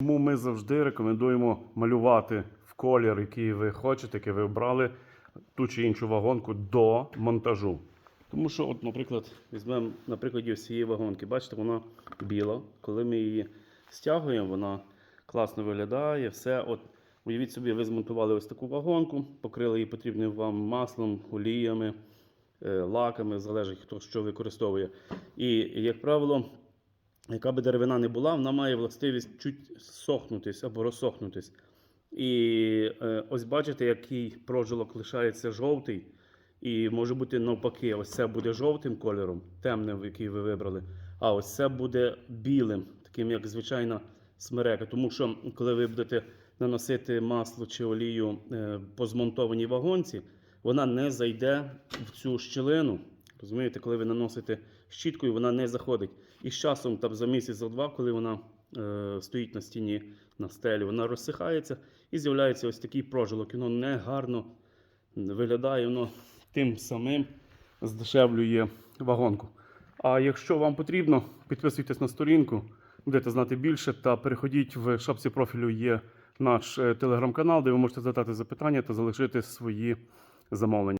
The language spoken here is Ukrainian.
Тому ми завжди рекомендуємо малювати в колір, який ви хочете, який ви обрали ту чи іншу вагонку до монтажу. Тому що, от, наприклад, візьмемо на прикладі цієї вагонки. Бачите, вона біла. Коли ми її стягуємо, вона класно виглядає. Все, от, уявіть собі, ви змонтували ось таку вагонку, покрили її потрібним вам маслом, оліями, е, лаками, залежить хто що використовує. І, як правило, яка би деревина не була, вона має властивість чуть сохнутись або розсохнутись. І е, ось бачите, який прожилок лишається жовтий. І може бути навпаки, ось це буде жовтим кольором, темним, який ви вибрали. А ось це буде білим, таким як звичайна смерека. Тому що коли ви будете наносити масло чи олію е, по змонтованій вагонці, вона не зайде в цю щілину. Розумієте, коли ви наносите щіткою, вона не заходить. І з часом, там за місяць, за два, коли вона е, стоїть на стіні на стелі, вона розсихається і з'являється ось такий прожилок. Воно не гарно виглядає, воно тим самим здешевлює вагонку. А якщо вам потрібно, підписуйтесь на сторінку, будете знати більше, та переходіть в шапці профілю є наш е, телеграм-канал, де ви можете задати запитання та залишити свої замовлення.